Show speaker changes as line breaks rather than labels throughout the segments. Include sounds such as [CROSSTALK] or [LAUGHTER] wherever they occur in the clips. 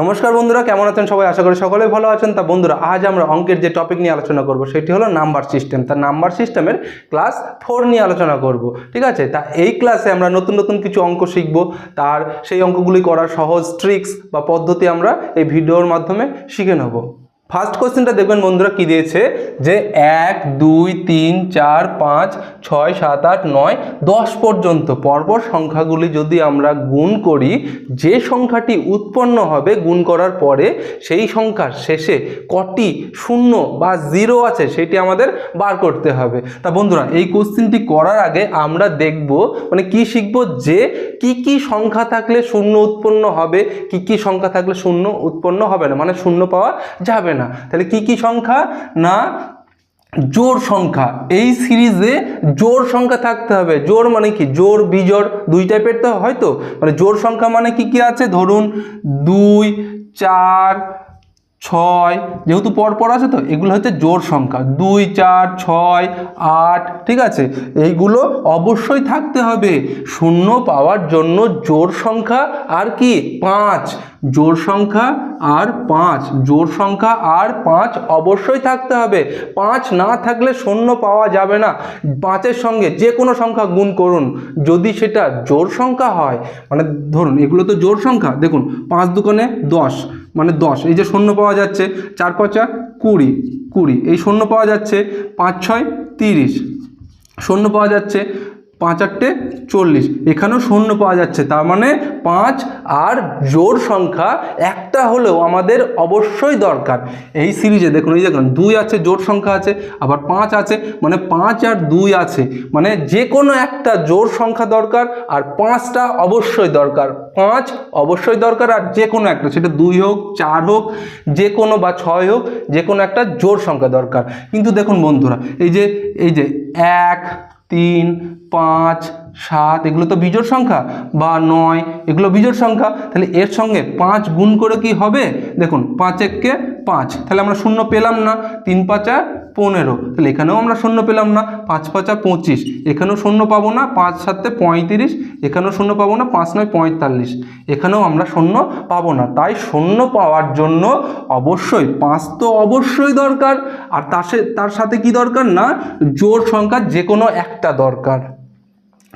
নমস্কার বন্ধুরা কেমন আছেন সবাই আশা করি সকলে ভালো আছেন তা বন্ধুরা আজ আমরা অঙ্কের যে টপিক নিয়ে আলোচনা করব সেটি হলো নাম্বার সিস্টেম তা নাম্বার সিস্টেমের ক্লাস ফোর নিয়ে আলোচনা করব ঠিক আছে তা এই ক্লাসে আমরা নতুন নতুন কিছু অঙ্ক শিখব তার সেই অঙ্কগুলি করার সহজ ট্রিক্স বা পদ্ধতি আমরা এই ভিডিওর মাধ্যমে শিখে নেব ফার্স্ট কোশ্চেনটা দেখবেন বন্ধুরা কি দিয়েছে যে এক দুই তিন চার পাঁচ ছয় সাত আট নয় দশ পর্যন্ত পরপর সংখ্যাগুলি যদি আমরা গুণ করি যে সংখ্যাটি উৎপন্ন হবে গুণ করার পরে সেই সংখ্যার শেষে কটি শূন্য বা জিরো আছে সেটি আমাদের বার করতে হবে তা বন্ধুরা এই কোশ্চেনটি করার আগে আমরা দেখব মানে কি শিখব যে কি কি সংখ্যা থাকলে শূন্য উৎপন্ন হবে কি কি সংখ্যা থাকলে শূন্য উৎপন্ন হবে না মানে শূন্য পাওয়া যাবে না না তাহলে কি কি সংখ্যা না জোর সংখ্যা এই সিরিজে জোর সংখ্যা থাকতে হবে জোর মানে কি জোর বিজোর দুই টাইপের তো হয়তো মানে জোর সংখ্যা মানে কি কি আছে ধরুন দুই চার ছয় যেহেতু পরপর আছে তো এগুলো হচ্ছে জোর সংখ্যা দুই চার ছয় আট ঠিক আছে এইগুলো অবশ্যই থাকতে হবে শূন্য পাওয়ার জন্য জোর সংখ্যা আর কি পাঁচ জোর সংখ্যা আর পাঁচ জোর সংখ্যা আর পাঁচ অবশ্যই থাকতে হবে পাঁচ না থাকলে শূন্য পাওয়া যাবে না পাঁচের সঙ্গে যে কোনো সংখ্যা গুণ করুন যদি সেটা জোর সংখ্যা হয় মানে ধরুন এগুলো তো জোর সংখ্যা দেখুন পাঁচ দুকানে দশ মানে দশ এই যে শূন্য পাওয়া যাচ্ছে চার পচা কুড়ি কুড়ি এই শূন্য পাওয়া যাচ্ছে পাঁচ ছয় তিরিশ শূন্য পাওয়া যাচ্ছে পাঁচ আটটে চল্লিশ এখানেও শূন্য পাওয়া যাচ্ছে তার মানে পাঁচ আর জোর সংখ্যা একটা হলেও আমাদের অবশ্যই দরকার এই সিরিজে দেখুন এই দেখুন দুই আছে জোর সংখ্যা আছে আবার পাঁচ আছে মানে পাঁচ আর দুই আছে মানে যে কোনো একটা জোর সংখ্যা দরকার আর পাঁচটা অবশ্যই দরকার পাঁচ অবশ্যই দরকার আর যে কোনো একটা সেটা দুই হোক চার হোক যে কোনো বা ছয় হোক যে কোনো একটা জোর সংখ্যা দরকার কিন্তু দেখুন বন্ধুরা এই যে এই যে এক তিন পাঁচ সাত এগুলো তো বিজোড় সংখ্যা বা নয় এগুলো বিজোড় সংখ্যা তাহলে এর সঙ্গে পাঁচ গুণ করে কি হবে দেখুন পাঁচ এককে পাঁচ তাহলে আমরা শূন্য পেলাম না তিন পাঁচ আর পনেরো তাহলে এখানেও আমরা শূন্য পেলাম না পাঁচ পাঁচা পঁচিশ এখানেও শূন্য পাবো না পাঁচ সাতে পঁয়ত্রিশ এখানেও শূন্য পাবো না পাঁচ নয় পঁয়তাল্লিশ এখানেও আমরা শূন্য পাবো না তাই শূন্য পাওয়ার জন্য অবশ্যই পাঁচ তো অবশ্যই দরকার আর তার তার সাথে কি দরকার না জোর সংখ্যা যে কোনো একটা দরকার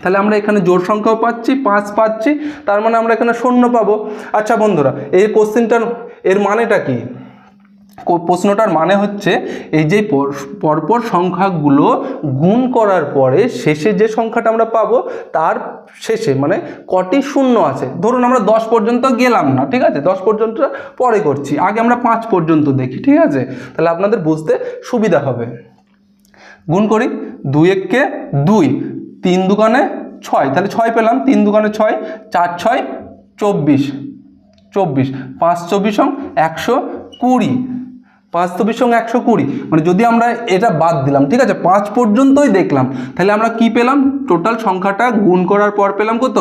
তাহলে আমরা এখানে জোর সংখ্যাও পাচ্ছি পাঁচ পাচ্ছি তার মানে আমরা এখানে শূন্য পাবো আচ্ছা বন্ধুরা এই কোশ্চেনটার এর মানেটা কী প্রশ্নটার মানে হচ্ছে এই যে পরপর সংখ্যাগুলো গুণ করার পরে শেষে যে সংখ্যাটা আমরা পাবো তার শেষে মানে কটি শূন্য আছে ধরুন আমরা দশ পর্যন্ত গেলাম না ঠিক আছে দশ পর্যন্ত পরে করছি আগে আমরা পাঁচ পর্যন্ত দেখি ঠিক আছে তাহলে আপনাদের বুঝতে সুবিধা হবে গুণ করি দুই এককে দুই তিন দোকানে ছয় তাহলে ছয় পেলাম তিন দোকানে ছয় চার ছয় চব্বিশ চব্বিশ পাঁচ চব্বিশ একশো কুড়ি পাঁচ দুবির সঙ্গে একশো কুড়ি মানে যদি আমরা এটা বাদ দিলাম ঠিক আছে পাঁচ পর্যন্তই দেখলাম তাহলে আমরা কি পেলাম টোটাল সংখ্যাটা গুণ করার পর পেলাম কত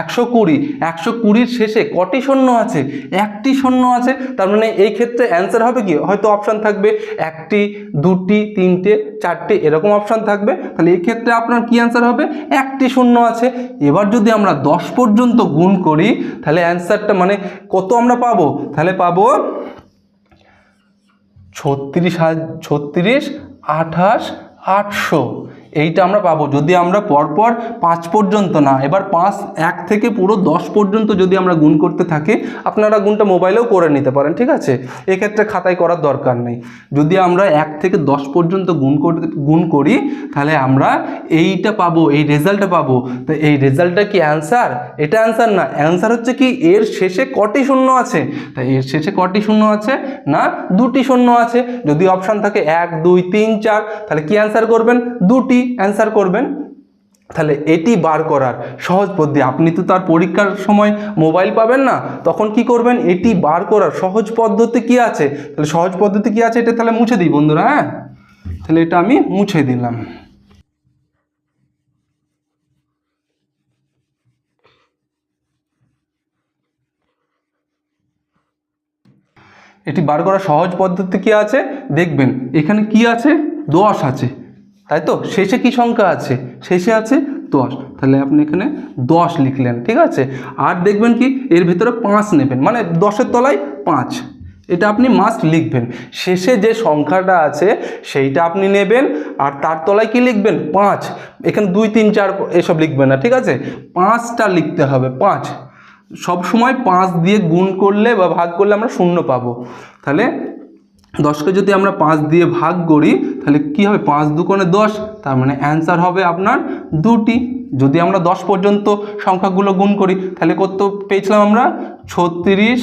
একশো কুড়ি একশো কুড়ির শেষে কটি শূন্য আছে একটি শূন্য আছে তার মানে এই ক্ষেত্রে অ্যান্সার হবে কি হয়তো অপশান থাকবে একটি দুটি তিনটে চারটে এরকম অপশান থাকবে তাহলে এই ক্ষেত্রে আপনার কি অ্যান্সার হবে একটি শূন্য আছে এবার যদি আমরা দশ পর্যন্ত গুণ করি তাহলে অ্যান্সারটা মানে কত আমরা পাবো তাহলে পাবো ছত্রিশ হাজার ছত্রিশ আঠাশ আটশো এইটা আমরা পাবো যদি আমরা পরপর পাঁচ পর্যন্ত না এবার পাঁচ এক থেকে পুরো দশ পর্যন্ত যদি আমরা গুণ করতে থাকি আপনারা গুণটা মোবাইলেও করে নিতে পারেন ঠিক আছে এক্ষেত্রে খাতায় করার দরকার নেই যদি আমরা এক থেকে দশ পর্যন্ত গুণ গুণ করি তাহলে আমরা এইটা পাবো এই রেজাল্টটা পাবো তো এই রেজাল্টটা কি অ্যান্সার এটা অ্যান্সার না অ্যান্সার হচ্ছে কি এর শেষে কটি শূন্য আছে তা এর শেষে কটি শূন্য আছে না দুটি শূন্য আছে যদি অপশান থাকে এক দুই তিন চার তাহলে কি অ্যান্সার করবেন দুটি অ্যান্সার করবেন তাহলে এটি বার করার সহজ পদ্ধতি আপনি তো তার পরীক্ষার সময় মোবাইল পাবেন না তখন কি করবেন এটি বার করার সহজ পদ্ধতি কি আছে তাহলে সহজ পদ্ধতি কি আছে এটা তাহলে মুছে দিই বন্ধুরা হ্যাঁ তাহলে এটা আমি মুছে দিলাম এটি বার করার সহজ পদ্ধতি কি আছে দেখবেন এখানে কি আছে দোয়াশ আছে তাই তো শেষে কি সংখ্যা আছে শেষে আছে দশ তাহলে আপনি এখানে দশ লিখলেন ঠিক আছে আর দেখবেন কি এর ভিতরে পাঁচ নেবেন মানে দশের তলায় পাঁচ এটা আপনি মাস্ট লিখবেন শেষে যে সংখ্যাটা আছে সেইটা আপনি নেবেন আর তার তলায় কি লিখবেন পাঁচ এখানে দুই তিন চার এসব লিখবেন না ঠিক আছে পাঁচটা লিখতে হবে পাঁচ সব সময় পাঁচ দিয়ে গুণ করলে বা ভাগ করলে আমরা শূন্য পাবো তাহলে দশকে যদি আমরা পাঁচ দিয়ে ভাগ করি তাহলে কি হবে পাঁচ দুকোণে দশ তার মানে অ্যান্সার হবে আপনার দুটি যদি আমরা দশ পর্যন্ত সংখ্যাগুলো গুণ করি তাহলে কত পেয়েছিলাম আমরা ছত্রিশ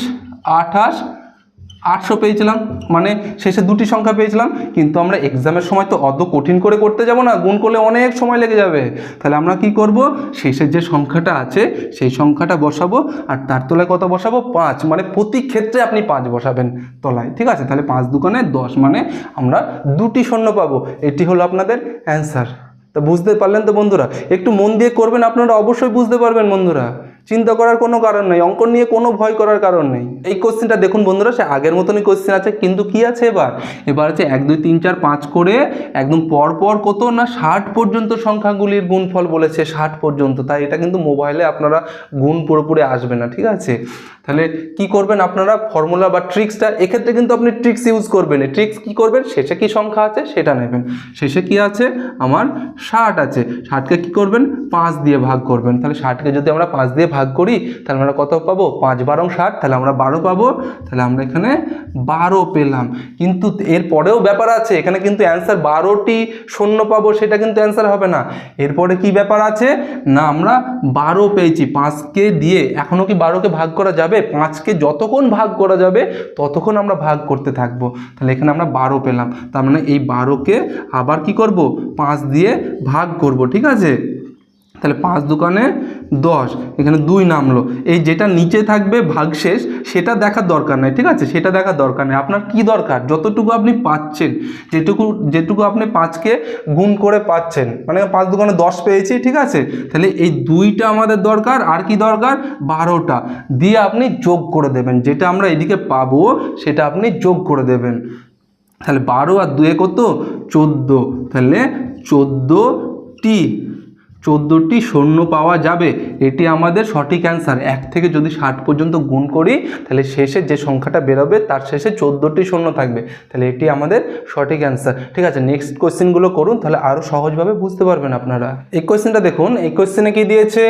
আঠাশ আটশো পেয়েছিলাম মানে শেষে দুটি সংখ্যা পেয়েছিলাম কিন্তু আমরা এক্সামের সময় তো অত কঠিন করে করতে যাব না গুণ করলে অনেক সময় লেগে যাবে তাহলে আমরা কি করব শেষের যে সংখ্যাটা আছে সেই সংখ্যাটা বসাবো আর তার তলায় কত বসাবো পাঁচ মানে প্রতি ক্ষেত্রে আপনি পাঁচ বসাবেন তলায় ঠিক আছে তাহলে পাঁচ দোকানে দশ মানে আমরা দুটি শূন্য পাব এটি হলো আপনাদের অ্যান্সার তা বুঝতে পারলেন তো বন্ধুরা একটু মন দিয়ে করবেন আপনারা অবশ্যই বুঝতে পারবেন বন্ধুরা চিন্তা করার কোনো কারণ নেই অঙ্কন নিয়ে কোনো ভয় করার কারণ নেই এই কোশ্চেনটা দেখুন বন্ধুরা সে আগের মতনই কোশ্চেন আছে কিন্তু কি আছে এবার এবার আছে এক দুই তিন চার পাঁচ করে একদম পরপর কত না ষাট পর্যন্ত সংখ্যাগুলির গুণফল বলেছে ষাট পর্যন্ত তাই এটা কিন্তু মোবাইলে আপনারা গুণ পুরোপুরি আসবে না ঠিক আছে তাহলে কি করবেন আপনারা ফর্মুলা বা ট্রিক্সটা এক্ষেত্রে কিন্তু আপনি ট্রিক্স ইউজ করবেন ট্রিক্স কি করবেন শেষে কি সংখ্যা আছে সেটা নেবেন শেষে কি আছে আমার ষাট আছে ষাটকে কি করবেন পাঁচ দিয়ে ভাগ করবেন তাহলে ষাটকে যদি আমরা পাঁচ দিয়ে ভাগ করি তাহলে আমরা কত পাবো পাঁচ বারো ষাট তাহলে আমরা বারো পাবো তাহলে আমরা এখানে বারো পেলাম কিন্তু এরপরেও ব্যাপার আছে এখানে কিন্তু অ্যান্সার বারোটি শূন্য পাবো সেটা কিন্তু অ্যান্সার হবে না এরপরে কি ব্যাপার আছে না আমরা বারো পেয়েছি পাঁচকে দিয়ে এখনও কি বারোকে ভাগ করা যাবে পাঁচকে যতক্ষণ ভাগ করা যাবে ততক্ষণ আমরা ভাগ করতে থাকবো তাহলে এখানে আমরা বারো পেলাম তার মানে এই বারোকে আবার কি করব পাঁচ দিয়ে ভাগ করব ঠিক আছে তাহলে পাঁচ দোকানে দশ এখানে দুই নামলো এই যেটা নিচে থাকবে ভাগশেষ সেটা দেখার দরকার নেই ঠিক আছে সেটা দেখার দরকার নেই আপনার কি দরকার যতটুকু আপনি পাচ্ছেন যেটুকু যেটুকু আপনি পাঁচকে গুণ করে পাচ্ছেন মানে পাঁচ দোকানে দশ পেয়েছি ঠিক আছে তাহলে এই দুইটা আমাদের দরকার আর কি দরকার বারোটা দিয়ে আপনি যোগ করে দেবেন যেটা আমরা এদিকে পাবো সেটা আপনি যোগ করে দেবেন তাহলে বারো আর দুয়ে কত চোদ্দো তাহলে চোদ্দোটি চোদ্দোটি শূন্য পাওয়া যাবে এটি আমাদের সঠিক অ্যান্সার এক থেকে যদি ষাট পর্যন্ত গুণ করি তাহলে শেষে যে সংখ্যাটা বেরোবে তার শেষে চোদ্দোটি শূন্য থাকবে তাহলে এটি আমাদের সঠিক অ্যান্সার ঠিক আছে নেক্সট কোয়েশ্চেনগুলো করুন তাহলে আরও সহজভাবে বুঝতে পারবেন আপনারা এই কোয়েশ্চেনটা দেখুন এই কোয়েশ্চেনে কি দিয়েছে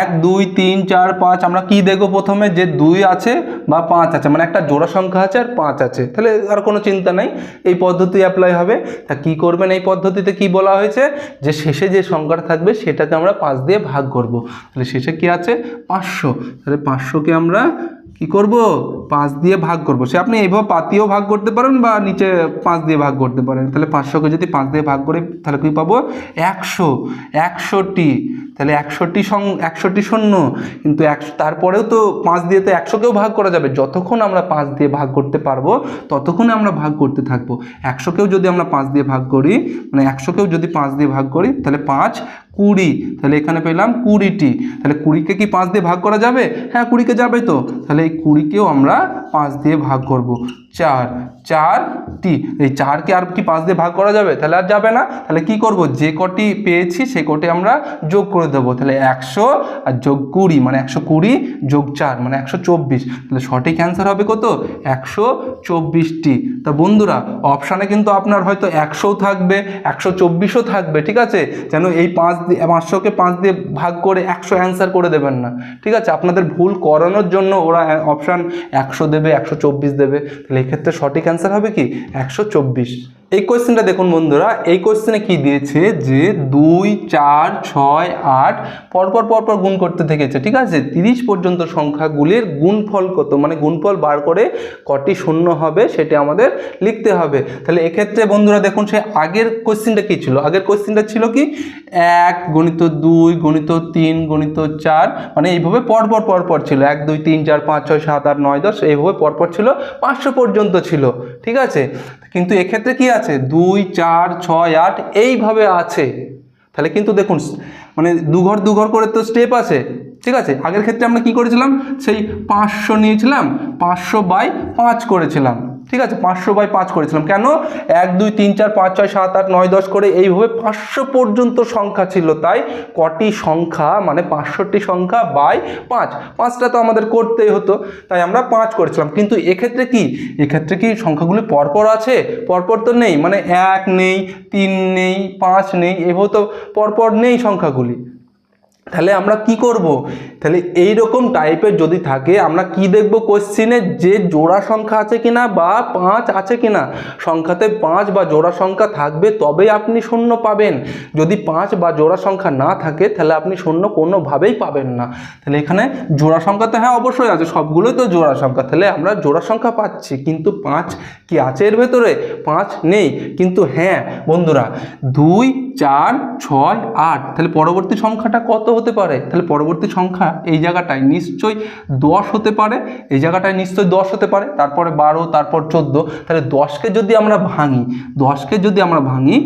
এক দুই তিন চার পাঁচ আমরা কি দেখবো প্রথমে যে দুই আছে বা পাঁচ আছে মানে একটা জোড়া সংখ্যা আছে আর পাঁচ আছে তাহলে আর কোনো চিন্তা নাই এই পদ্ধতি অ্যাপ্লাই হবে তা কি করবেন এই পদ্ধতিতে কি বলা হয়েছে যে শেষে যে সংখ্যাটা থাকবে সেটাকে আমরা পাঁচ দিয়ে ভাগ করব তাহলে শেষে কি আছে পাঁচশো তাহলে পাঁচশোকে আমরা কি করব পাঁচ দিয়ে ভাগ করব সে আপনি এইভাবে পাতিও ভাগ করতে পারেন বা নিচে পাঁচ দিয়ে ভাগ করতে পারেন তাহলে পাঁচশোকে যদি পাঁচ দিয়ে ভাগ করে তাহলে কি পাবো একশো একশোটি তাহলে একশোটি সং একশোটি শূন্য কিন্তু একশো তারপরেও তো পাঁচ দিয়ে তো একশোকেও ভাগ করা যাবে যতক্ষণ আমরা পাঁচ দিয়ে ভাগ করতে পারবো ততক্ষণে আমরা ভাগ করতে থাকবো একশোকেও যদি আমরা পাঁচ দিয়ে ভাগ করি মানে একশোকেও যদি পাঁচ দিয়ে ভাগ করি তাহলে পাঁচ কুড়ি তাহলে এখানে পেলাম কুড়িটি তাহলে কুড়িকে কি পাঁচ দিয়ে ভাগ করা যাবে হ্যাঁ কুড়িকে যাবে তো তাহলে এই কুড়িকেও আমরা পাঁচ দিয়ে ভাগ করব চার চারটি এই চারকে আর কি পাঁচ দিয়ে ভাগ করা যাবে তাহলে আর যাবে না তাহলে কি করব যে কটি পেয়েছি সে কটি আমরা যোগ করে দেবো তাহলে একশো আর যোগ কুড়ি মানে একশো কুড়ি যোগ চার মানে একশো চব্বিশ তাহলে সঠিক অ্যান্সার হবে কত একশো চব্বিশটি তা বন্ধুরা অপশানে কিন্তু আপনার হয়তো একশোও থাকবে একশো চব্বিশও থাকবে ঠিক আছে যেন এই পাঁচ দিয়ে পাঁচশোকে পাঁচ দিয়ে ভাগ করে একশো অ্যান্সার করে দেবেন না ঠিক আছে আপনাদের ভুল করানোর জন্য ওরা অপশান একশো দেবে একশো চব্বিশ দেবে তাহলে এক্ষেত্রে সঠিক অ্যান্সার হবে কি একশো চব্বিশ এই কোয়েশ্চেনটা দেখুন বন্ধুরা এই কোয়েশ্চেনে কি দিয়েছে যে দুই চার ছয় আট পরপর পরপর গুণ করতে থেকেছে ঠিক আছে তিরিশ পর্যন্ত সংখ্যাগুলির গুণফল কত মানে গুণফল বার করে কটি শূন্য হবে সেটা আমাদের লিখতে হবে তাহলে এক্ষেত্রে বন্ধুরা দেখুন সে আগের কোয়েশ্চেনটা কী ছিল আগের কোয়েশ্চেনটা ছিল কি এক গণিত দুই গণিত তিন গণিত চার মানে এইভাবে পরপর পরপর ছিল এক দুই তিন চার পাঁচ ছয় সাত আট নয় দশ এইভাবে পরপর ছিল পাঁচশো পর্যন্ত ছিল ঠিক আছে কিন্তু এক্ষেত্রে কি আছে দুই চার ছয় আট এইভাবে আছে তাহলে কিন্তু দেখুন মানে দুঘর দুঘর করে তো স্টেপ আছে ঠিক আছে আগের ক্ষেত্রে আমরা কি করেছিলাম সেই পাঁচশো নিয়েছিলাম পাঁচশো বাই পাঁচ করেছিলাম ঠিক আছে পাঁচশো বাই পাঁচ করেছিলাম কেন এক দুই তিন চার পাঁচ ছয় সাত আট নয় দশ করে এইভাবে পাঁচশো পর্যন্ত সংখ্যা ছিল তাই কটি সংখ্যা মানে পাঁচশোটি সংখ্যা বাই পাঁচ পাঁচটা তো আমাদের করতেই হতো তাই আমরা পাঁচ করেছিলাম কিন্তু এক্ষেত্রে কি এক্ষেত্রে কি সংখ্যাগুলি পরপর আছে পরপর তো নেই মানে এক নেই তিন নেই পাঁচ নেই এভাবে তো পরপর নেই সংখ্যাগুলি তাহলে আমরা কি করব। তাহলে এই রকম টাইপের যদি থাকে আমরা কি দেখব কোশ্চিনে যে জোড়া সংখ্যা আছে কিনা বা পাঁচ আছে কিনা সংখ্যাতে পাঁচ বা জোড়া সংখ্যা থাকবে তবেই আপনি শূন্য পাবেন যদি পাঁচ বা জোড়া সংখ্যা না থাকে তাহলে আপনি শূন্য কোনোভাবেই পাবেন না তাহলে এখানে জোড়া সংখ্যা তো হ্যাঁ অবশ্যই আছে সবগুলোই তো জোড়া সংখ্যা তাহলে আমরা জোড়া সংখ্যা পাচ্ছি কিন্তু পাঁচ কি আছে এর ভেতরে পাঁচ নেই কিন্তু হ্যাঁ বন্ধুরা দুই চার ছয় আট তাহলে পরবর্তী সংখ্যাটা কত হতে পারে তাহলে পরবর্তী সংখ্যা এই জায়গাটায় নিশ্চয়ই দশ হতে পারে এই জায়গাটায় নিশ্চয়ই দশ হতে পারে তারপরে বারো তারপর চোদ্দো তাহলে দশকে যদি আমরা ভাঙি দশকে যদি আমরা ভাঙি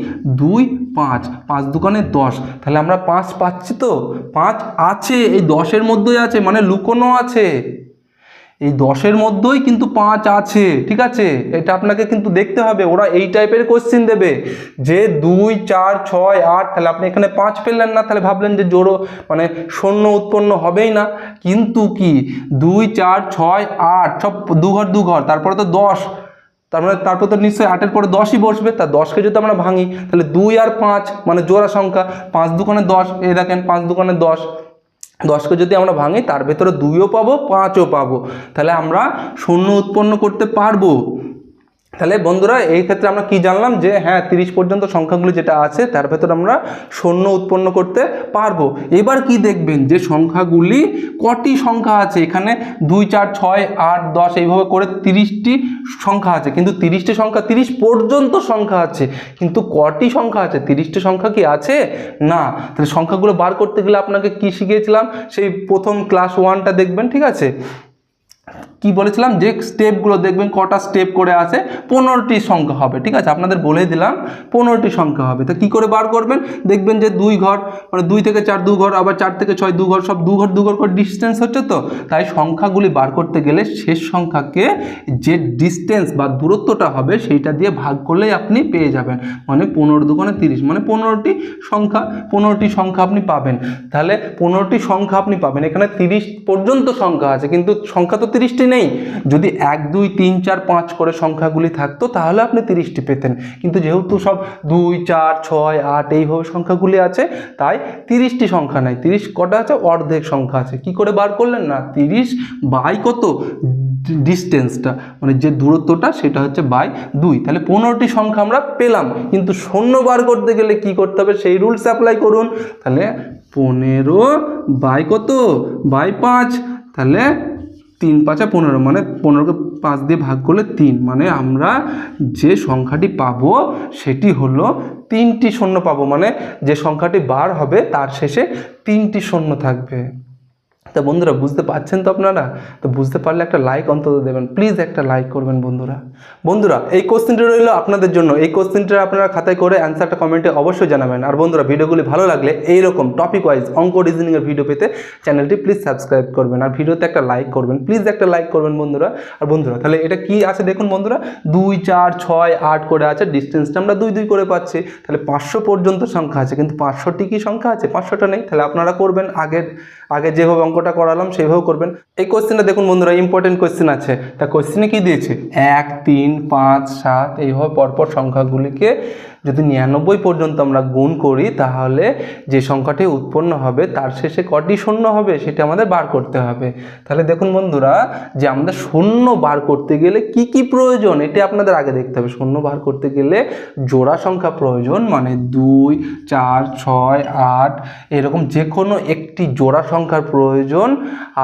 দুই পাঁচ পাঁচ দোকানে দশ তাহলে আমরা পাঁচ পাচ্ছি তো পাঁচ আছে এই দশের মধ্যেই আছে মানে লুকোনো আছে এই দশের মধ্যেই কিন্তু পাঁচ আছে ঠিক আছে এটা আপনাকে কিন্তু দেখতে হবে ওরা এই টাইপের কোশ্চেন দেবে যে দুই চার ছয় আট তাহলে আপনি এখানে পাঁচ পেলেন না তাহলে ভাবলেন যে জোরো মানে শূন্য উৎপন্ন হবেই না কিন্তু কি দুই চার ছয় আট সব দুঘর দুঘর তারপরে তো দশ তার মানে তারপর তো নিশ্চয়ই আটের পরে দশই বসবে তা দশকে যদি আমরা ভাঙি তাহলে দুই আর পাঁচ মানে জোড়া সংখ্যা পাঁচ দোকানে দশ এ দেখেন পাঁচ দোকানে দশ দশকে যদি আমরা ভাঙি তার ভেতরে দুইও পাবো পাঁচও পাবো তাহলে আমরা শূন্য উৎপন্ন করতে পারবো তাহলে বন্ধুরা এই ক্ষেত্রে আমরা কি জানলাম যে হ্যাঁ তিরিশ পর্যন্ত সংখ্যাগুলি যেটা আছে তার ভেতর আমরা শূন্য উৎপন্ন করতে পারবো এবার কি দেখবেন যে সংখ্যাগুলি কটি সংখ্যা আছে এখানে দুই চার ছয় আট দশ এইভাবে করে তিরিশটি সংখ্যা আছে কিন্তু তিরিশটি সংখ্যা তিরিশ পর্যন্ত সংখ্যা আছে কিন্তু কটি সংখ্যা আছে তিরিশটি সংখ্যা কি আছে না তাহলে সংখ্যাগুলো বার করতে গেলে আপনাকে কি শিখিয়েছিলাম সেই প্রথম ক্লাস ওয়ানটা দেখবেন ঠিক আছে কি বলেছিলাম যে স্টেপগুলো দেখবেন কটা স্টেপ করে আছে পনেরোটি সংখ্যা হবে ঠিক আছে আপনাদের বলে দিলাম পনেরোটি সংখ্যা হবে তো কি করে বার করবেন দেখবেন যে দুই ঘর মানে দুই থেকে চার দু ঘর আবার চার থেকে ছয় দু ঘর সব দু ঘর দু ঘর করে ডিস্টেন্স হচ্ছে তো তাই সংখ্যাগুলি বার করতে গেলে শেষ সংখ্যাকে যে ডিস্টেন্স বা দূরত্বটা হবে সেইটা দিয়ে ভাগ করলেই আপনি পেয়ে যাবেন মানে পনেরো দুগুণে তিরিশ মানে পনেরোটি সংখ্যা পনেরোটি সংখ্যা আপনি পাবেন তাহলে পনেরোটি সংখ্যা আপনি পাবেন এখানে তিরিশ পর্যন্ত সংখ্যা আছে কিন্তু সংখ্যা তো তিরিশটি নেই যদি এক দুই তিন চার পাঁচ করে সংখ্যাগুলি থাকতো তাহলে আপনি তিরিশটি পেতেন কিন্তু যেহেতু সব দুই চার ছয় আট এইভাবে সংখ্যাগুলি আছে তাই তিরিশটি সংখ্যা নাই তিরিশ কটা আছে অর্ধেক সংখ্যা আছে কি করে বার করলেন না তিরিশ বাই কত ডিস্টেন্সটা মানে যে দূরত্বটা সেটা হচ্ছে বাই দুই তাহলে পনেরোটি সংখ্যা আমরা পেলাম কিন্তু শূন্য বার করতে গেলে কি করতে হবে সেই রুলস অ্যাপ্লাই করুন তাহলে পনেরো বাই কত বাই পাঁচ তাহলে তিন পাঁচা পনেরো মানে পনেরোকে পাঁচ দিয়ে ভাগ করলে তিন মানে আমরা যে সংখ্যাটি পাব সেটি হলো তিনটি শূন্য পাবো মানে যে সংখ্যাটি বার হবে তার শেষে তিনটি শূন্য থাকবে তো বন্ধুরা বুঝতে পারছেন তো আপনারা তো বুঝতে পারলে একটা লাইক অন্তত দেবেন প্লিজ একটা লাইক করবেন বন্ধুরা বন্ধুরা এই কোশ্চেনটা রইল আপনাদের জন্য এই কোশ্চেনটা আপনারা খাতায় করে অ্যান্সারটা কমেন্টে অবশ্যই জানাবেন আর বন্ধুরা ভিডিওগুলি ভালো লাগলে এইরকম টপিক ওয়াইজ অঙ্ক রিজনিংয়ের ভিডিও পেতে চ্যানেলটি প্লিজ সাবস্ক্রাইব করবেন আর ভিডিওতে একটা লাইক করবেন প্লিজ একটা লাইক করবেন বন্ধুরা আর বন্ধুরা তাহলে এটা কি আছে দেখুন বন্ধুরা দুই চার ছয় আট করে আছে ডিস্টেন্সটা আমরা দুই দুই করে পাচ্ছি তাহলে পাঁচশো পর্যন্ত সংখ্যা আছে কিন্তু পাঁচশোটি কি সংখ্যা আছে পাঁচশোটা নেই তাহলে আপনারা করবেন আগের আগে যেভাবে অঙ্ক অঙ্কটা করালাম সেইভাবে করবেন এই কোয়েশ্চেনটা দেখুন বন্ধুরা ইম্পর্টেন্ট কোশ্চেন আছে তা কোয়েশ্চেনে কি দিয়েছে এক তিন পাঁচ সাত এইভাবে পরপর সংখ্যাগুলিকে যদি নিরানব্বই পর্যন্ত আমরা গুণ করি তাহলে যে সংখ্যাটি উৎপন্ন হবে তার শেষে কটি শূন্য হবে সেটা আমাদের বার করতে হবে তাহলে দেখুন বন্ধুরা যে আমাদের শূন্য বার করতে গেলে কি কি প্রয়োজন এটি আপনাদের আগে দেখতে হবে শূন্য বার করতে গেলে জোড়া সংখ্যা প্রয়োজন মানে দুই চার ছয় আট এরকম যে কোনো একটি জোড়া সংখ্যার প্রয়োজন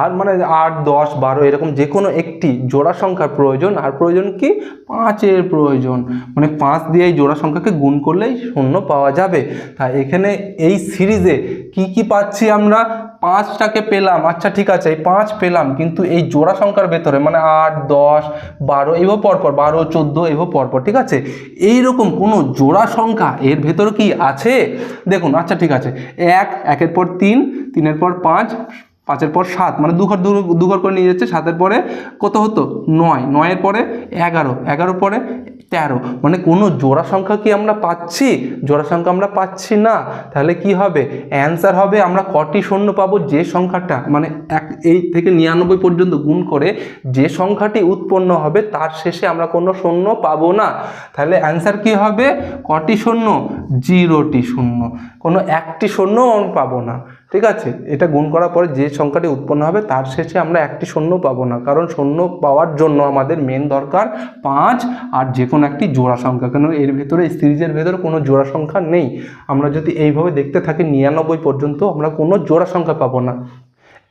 আর মানে আট দশ বারো এরকম যে কোনো একটি জোড়া সংখ্যার প্রয়োজন আর প্রয়োজন কি পাঁচের প্রয়োজন মানে পাঁচ দিয়ে এই জোড়া সংখ্যাকে গুণ করলেই শূন্য পাওয়া যাবে তাই এখানে এই সিরিজে কি কি পাচ্ছি আমরা পাঁচটাকে পেলাম আচ্ছা ঠিক আছে এই পাঁচ পেলাম কিন্তু এই জোড়া সংখ্যার ভেতরে মানে আট দশ বারো এইভাবে পরপর বারো চোদ্দো এইভাবে পরপর ঠিক আছে এই রকম কোনো জোড়া সংখ্যা এর ভেতরে কি আছে দেখুন আচ্ছা ঠিক আছে এক একের পর তিন তিনের পর পাঁচ পাঁচের পর সাত মানে দুঘর ঘর করে নিয়ে যাচ্ছে সাতের পরে কত হতো নয় নয়ের পরে এগারো এগারো পরে তেরো মানে কোনো জোড়া সংখ্যা কি আমরা পাচ্ছি জোড়া সংখ্যা আমরা পাচ্ছি না তাহলে কি হবে অ্যান্সার হবে আমরা কটি শূন্য পাবো যে সংখ্যাটা মানে এক এই থেকে নিরানব্বই পর্যন্ত গুণ করে যে সংখ্যাটি উৎপন্ন হবে তার শেষে আমরা কোনো শূন্য পাবো না তাহলে অ্যান্সার কি হবে কটি শূন্য জিরোটি শূন্য কোনো একটি শূন্য পাবো না ঠিক আছে এটা গুণ করার পরে যে সংখ্যাটি উৎপন্ন হবে তার শেষে আমরা একটি শূন্য পাবো না কারণ শূন্য পাওয়ার জন্য আমাদের মেন দরকার পাঁচ আর যে কোনো একটি জোড়া সংখ্যা কেন এর ভেতরে সিরিজের ভেতরে কোনো জোড়া সংখ্যা নেই আমরা যদি এইভাবে দেখতে থাকি নিরানব্বই পর্যন্ত আমরা কোনো জোড়া সংখ্যা পাবো না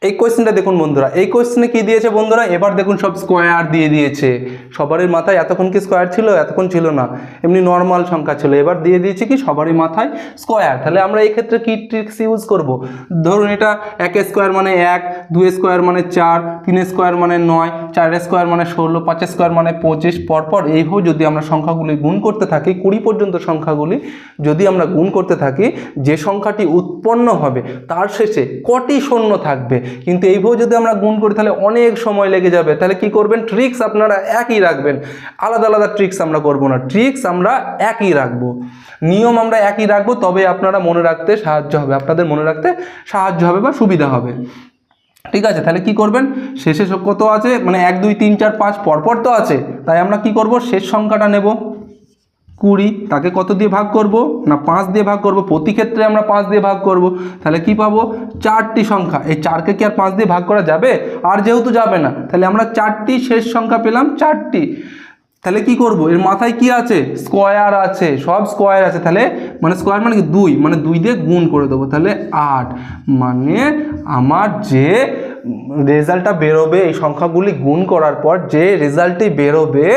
এই কোয়েশ্চেনটা দেখুন বন্ধুরা এই কোয়েশ্চেনে কি দিয়েছে বন্ধুরা এবার দেখুন সব স্কোয়ার দিয়ে দিয়েছে সবারই মাথায় এতক্ষণ কি স্কোয়ার ছিল এতক্ষণ ছিল না এমনি নর্মাল সংখ্যা ছিল এবার দিয়ে দিয়েছে কি সবারই মাথায় স্কোয়ার তাহলে আমরা এক্ষেত্রে কি ট্রিক্স ইউজ করব ধরুন এটা এক স্কোয়ার মানে এক দুই স্কোয়ার মানে চার তিন স্কোয়ার মানে নয় চার স্কোয়ার মানে ষোলো পাঁচ স্কোয়ার মানে পঁচিশ পরপর এইভাবে যদি আমরা সংখ্যাগুলি গুণ করতে থাকি কুড়ি পর্যন্ত সংখ্যাগুলি যদি আমরা গুণ করতে থাকি যে সংখ্যাটি উৎপন্ন হবে তার শেষে কটি শূন্য থাকবে কিন্তু এইভাবে যদি আমরা গুণ করি তাহলে অনেক সময় লেগে যাবে তাহলে কি করবেন ট্রিক্স আপনারা একই রাখবেন আলাদা আলাদা ট্রিক্স আমরা করব না ট্রিক্স আমরা একই রাখবো নিয়ম আমরা একই রাখবো তবে আপনারা মনে রাখতে সাহায্য হবে আপনাদের মনে রাখতে সাহায্য হবে বা সুবিধা হবে ঠিক আছে তাহলে কি করবেন শেষে কত আছে মানে এক দুই তিন চার পাঁচ পরপর তো আছে তাই আমরা কি করব শেষ সংখ্যাটা নেব কুড়ি তাকে কত দিয়ে ভাগ করব না পাঁচ দিয়ে ভাগ করব প্রতি ক্ষেত্রে আমরা পাঁচ দিয়ে ভাগ করব তাহলে কি পাবো চারটি সংখ্যা এই চারকে কি আর পাঁচ দিয়ে ভাগ করা যাবে আর যেহেতু যাবে না তাহলে আমরা চারটি শেষ সংখ্যা পেলাম চারটি তাহলে কি করব এর মাথায় কি আছে স্কোয়ার আছে সব স্কোয়ার আছে তাহলে মানে স্কোয়ার মানে কি দুই মানে দুই দিয়ে গুণ করে দেবো তাহলে আট মানে আমার যে রেজাল্টটা বেরোবে এই সংখ্যাগুলি গুণ করার পর যে রেজাল্টটি বেরোবে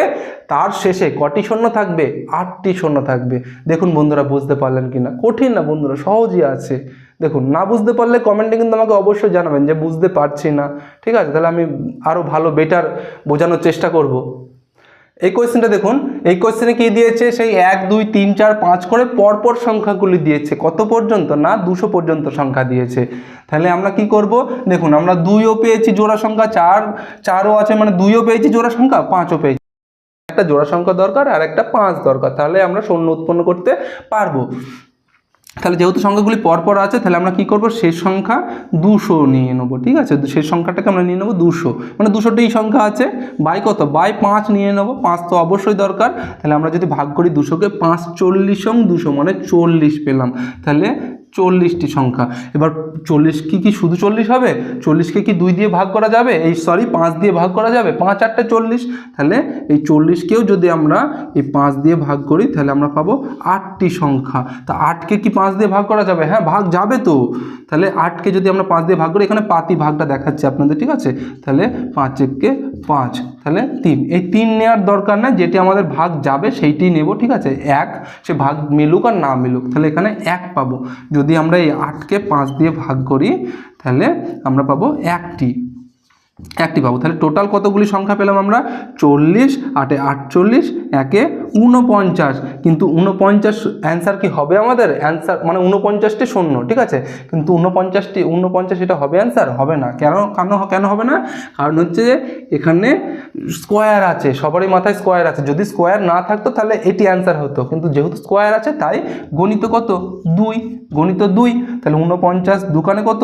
তার শেষে কটি শূন্য থাকবে আটটি শূন্য থাকবে দেখুন বন্ধুরা বুঝতে পারলেন কি না কঠিন না বন্ধুরা সহজই আছে দেখুন না বুঝতে পারলে কমেন্টে কিন্তু আমাকে অবশ্যই জানাবেন যে বুঝতে পারছি না ঠিক আছে তাহলে আমি আরও ভালো বেটার বোঝানোর চেষ্টা করব এই কোয়েশ্চেনটা দেখুন এই কোয়েশ্চেনে কি দিয়েছে সেই এক দুই তিন চার পাঁচ করে পরপর সংখ্যাগুলি দিয়েছে কত পর্যন্ত না দুশো পর্যন্ত সংখ্যা দিয়েছে তাহলে আমরা কি করব দেখুন আমরা দুইও পেয়েছি জোড়া সংখ্যা চার চারও আছে মানে দুইও পেয়েছি জোড়া সংখ্যা পাঁচও পেয়েছি একটা জোড়া সংখ্যা দরকার আর একটা পাঁচ দরকার তাহলে আমরা শূন্য উৎপন্ন করতে পারবো তাহলে যেহেতু সংখ্যাগুলি পরপর আছে তাহলে আমরা কি করব শেষ সংখ্যা দুশো নিয়ে নেব ঠিক আছে শেষ সংখ্যাটাকে আমরা নিয়ে নেব দুশো মানে দুশোটাই সংখ্যা আছে বাই কত বাই পাঁচ নিয়ে নেবো পাঁচ তো অবশ্যই দরকার তাহলে আমরা যদি ভাগ করি দুশোকে পাঁচ চল্লিশ দুশো মানে চল্লিশ পেলাম তাহলে চল্লিশটি সংখ্যা এবার চল্লিশ কি কি শুধু চল্লিশ হবে চল্লিশকে কি দুই দিয়ে ভাগ করা যাবে এই সরি পাঁচ দিয়ে ভাগ করা যাবে পাঁচ আটটা চল্লিশ তাহলে এই চল্লিশকেও যদি আমরা এই পাঁচ দিয়ে ভাগ করি তাহলে আমরা পাবো আটটি সংখ্যা তা আটকে কি পাঁচ দিয়ে ভাগ করা যাবে হ্যাঁ ভাগ যাবে তো তাহলে আটকে যদি আমরা পাঁচ দিয়ে ভাগ করি এখানে পাতি ভাগটা দেখাচ্ছে আপনাদের ঠিক আছে তাহলে পাঁচ পাঁচেককে পাঁচ তাহলে তিন এই তিন নেওয়ার দরকার না যেটি আমাদের ভাগ যাবে সেইটি নেব ঠিক আছে এক সে ভাগ মিলুক আর না মিলুক তাহলে এখানে এক পাবো যদি আমরা এই আটকে পাঁচ দিয়ে ভাগ করি তাহলে আমরা পাবো একটি একটি পাবো তাহলে টোটাল কতগুলি সংখ্যা পেলাম আমরা চল্লিশ আটে আটচল্লিশ একে ঊনপঞ্চাশ কিন্তু ঊনপঞ্চাশ অ্যান্সার কি হবে আমাদের অ্যান্সার মানে ঊনপঞ্চাশটি শূন্য ঠিক আছে কিন্তু ঊনপঞ্চাশটি ঊনপঞ্চাশ এটা হবে অ্যান্সার হবে না কেন কেন কেন হবে না কারণ হচ্ছে যে এখানে স্কোয়ার আছে সবারই মাথায় স্কোয়ার আছে যদি স্কোয়ার না থাকতো তাহলে এটি অ্যান্সার হতো কিন্তু যেহেতু স্কোয়ার আছে তাই গণিত কত দুই গণিত দুই তাহলে ঊনপঞ্চাশ দোকানে কত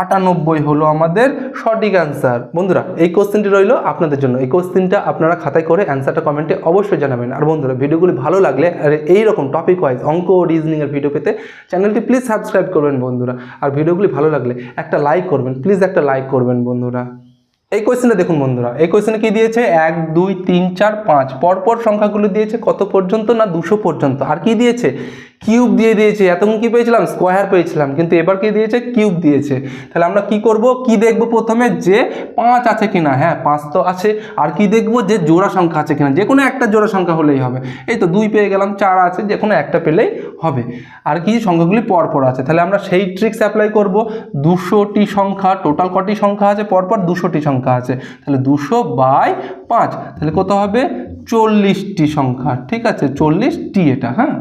আটানব্বই হলো আমাদের সঠিক অ্যান্সার বন্ধুরা এই কোশ্চেনটি রইল আপনাদের জন্য এই কোশ্চেনটা আপনারা খাতায় করে অ্যান্সারটা কমেন্টে অবশ্যই জানাবেন আর বন্ধুরা ভিডিওগুলি ভালো লাগলে আর এইরকম টপিক ওয়াইজ অঙ্ক রিজনিংয়ের ভিডিও পেতে চ্যানেলটি প্লিজ সাবস্ক্রাইব করবেন বন্ধুরা আর ভিডিওগুলি ভালো লাগলে একটা লাইক করবেন প্লিজ একটা লাইক করবেন বন্ধুরা এই কোয়েশ্চেনটা দেখুন বন্ধুরা এই কোয়েশ্চেনে কি দিয়েছে এক দুই তিন চার পাঁচ পরপর সংখ্যাগুলো দিয়েছে কত পর্যন্ত না দুশো পর্যন্ত আর কি দিয়েছে কিউব দিয়ে দিয়েছে এতক্ষণ কী পেয়েছিলাম স্কোয়ার পেয়েছিলাম কিন্তু এবার কি দিয়েছে কিউব দিয়েছে তাহলে আমরা কি করব কি দেখব প্রথমে যে পাঁচ আছে কিনা হ্যাঁ পাঁচ তো আছে আর কি দেখব যে জোড়া সংখ্যা আছে কিনা যে কোনো একটা জোড়া সংখ্যা হলেই হবে এই তো দুই পেয়ে গেলাম চার আছে যে কোনো একটা পেলেই হবে আর কি সংখ্যাগুলি পরপর আছে তাহলে আমরা সেই ট্রিক্স অ্যাপ্লাই করব দুশোটি সংখ্যা টোটাল কটি সংখ্যা আছে পরপর দুশোটি সংখ্যা আছে তাহলে দুশো বাই পাঁচ তাহলে কত হবে চল্লিশটি সংখ্যা ঠিক আছে চল্লিশটি এটা হ্যাঁ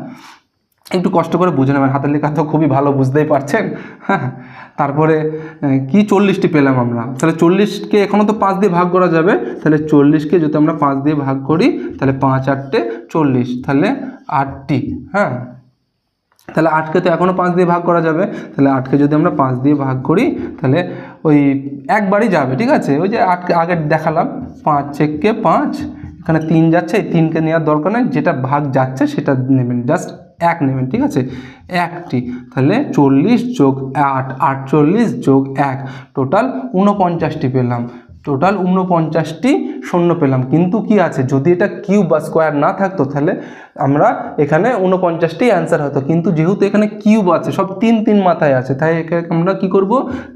একটু কষ্ট করে বুঝে নেবেন হাতের লেখা তো খুবই ভালো বুঝতেই পারছেন হ্যাঁ [LAUGHS] তারপরে কি চল্লিশটি পেলাম আমরা তাহলে চল্লিশকে এখনও তো পাঁচ দিয়ে ভাগ করা যাবে তাহলে চল্লিশকে যদি আমরা পাঁচ দিয়ে ভাগ করি তাহলে পাঁচ আটটে চল্লিশ তাহলে আটটি হ্যাঁ তাহলে আটকে তো এখনও পাঁচ দিয়ে ভাগ করা যাবে তাহলে আটকে যদি আমরা পাঁচ দিয়ে ভাগ করি তাহলে ওই একবারই যাবে ঠিক আছে ওই যে আটকে আগে দেখালাম পাঁচ চেককে পাঁচ এখানে তিন যাচ্ছে এই তিনকে নেওয়ার দরকার নেই যেটা ভাগ যাচ্ছে সেটা নেবেন জাস্ট এক নেবেন ঠিক আছে একটি তাহলে চল্লিশ যোগ আট আটচল্লিশ যোগ এক টোটাল ঊনপঞ্চাশটি পেলাম টোটাল ঊনপঞ্চাশটি শূন্য পেলাম কিন্তু কি আছে যদি এটা কিউব বা স্কোয়ার না থাকতো তাহলে আমরা এখানে উনপঞ্চাশটি অ্যান্সার হতো কিন্তু যেহেতু এখানে কিউব আছে সব তিন তিন মাথায় আছে তাই একে আমরা কি করব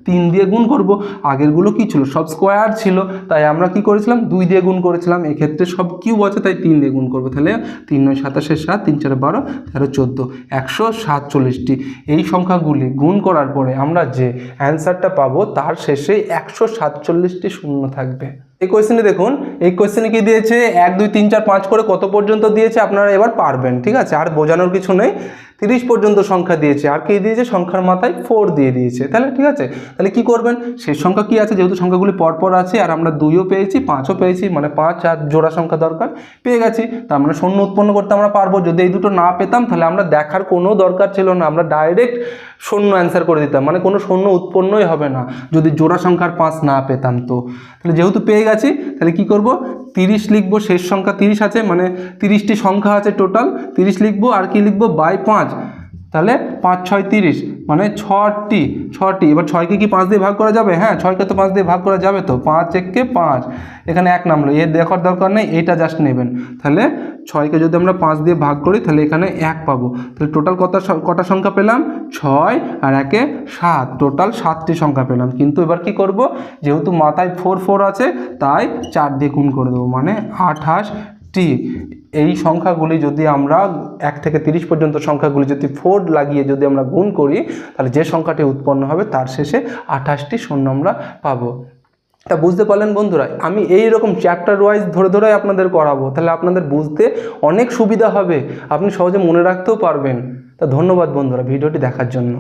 তিন দিয়ে গুণ করব আগেরগুলো কি ছিল সব স্কোয়ার ছিল তাই আমরা কি করেছিলাম দুই দিয়ে গুণ করেছিলাম এক্ষেত্রে সব কিউব আছে তাই তিন দিয়ে গুণ করবো তাহলে তিন নয় সাতাশে সাত তিন চার বারো তেরো চোদ্দো একশো সাতচল্লিশটি এই সংখ্যাগুলি গুণ করার পরে আমরা যে অ্যান্সারটা পাবো তার শেষে একশো সাতচল্লিশটি শূন্য থাকবে এই কোয়েশ্চেনে দেখুন এই কোয়েশ্চেনে কি দিয়েছে এক দুই তিন চার পাঁচ করে কত পর্যন্ত দিয়েছে আপনারা এবার পারবেন ঠিক আছে আর বোঝানোর কিছু নেই তিরিশ পর্যন্ত সংখ্যা দিয়েছে আর কে দিয়েছে সংখ্যার মাথায় ফোর দিয়ে দিয়েছে তাহলে ঠিক আছে তাহলে কি করবেন সেই সংখ্যা কি আছে যেহেতু সংখ্যাগুলি পরপর আছে আর আমরা দুইও পেয়েছি পাঁচও পেয়েছি মানে পাঁচ আর জোড়া সংখ্যা দরকার পেয়ে গেছি তার মানে শূন্য উৎপন্ন করতে আমরা পারবো যদি এই দুটো না পেতাম তাহলে আমরা দেখার কোনো দরকার ছিল না আমরা ডাইরেক্ট শূন্য অ্যান্সার করে দিতাম মানে কোনো শূন্য উৎপন্নই হবে না যদি জোড়া সংখ্যার পাঁচ না পেতাম তো তাহলে যেহেতু পেয়ে গেছি তাহলে কি করব তিরিশ লিখব শেষ সংখ্যা তিরিশ আছে মানে তিরিশটি সংখ্যা আছে টোটাল তিরিশ লিখব আর কি লিখব বাই পাঁচ তাহলে পাঁচ ছয় তিরিশ মানে ছটি ছটি এবার ছয়কে কি পাঁচ দিয়ে ভাগ করা যাবে হ্যাঁ ছয়কে তো পাঁচ দিয়ে ভাগ করা যাবে তো পাঁচ এককে পাঁচ এখানে এক নামলো এর দেখার দরকার নেই এটা জাস্ট নেবেন তাহলে ছয়কে যদি আমরা পাঁচ দিয়ে ভাগ করি তাহলে এখানে এক পাবো তাহলে টোটাল কত কটা সংখ্যা পেলাম ছয় আর একে সাত টোটাল সাতটি সংখ্যা পেলাম কিন্তু এবার কি করব যেহেতু মাথায় ফোর ফোর আছে তাই চার দিয়ে গুণ করে দেবো মানে আঠাশ টি এই সংখ্যাগুলি যদি আমরা এক থেকে তিরিশ পর্যন্ত সংখ্যাগুলি যদি ফোর লাগিয়ে যদি আমরা গুণ করি তাহলে যে সংখ্যাটি উৎপন্ন হবে তার শেষে আঠাশটি শূন্য আমরা পাবো তা বুঝতে পারলেন বন্ধুরা আমি এই রকম চ্যাপ্টার ওয়াইজ ধরে ধরে আপনাদের করাবো তাহলে আপনাদের বুঝতে অনেক সুবিধা হবে আপনি সহজে মনে রাখতেও পারবেন তা ধন্যবাদ বন্ধুরা ভিডিওটি দেখার জন্য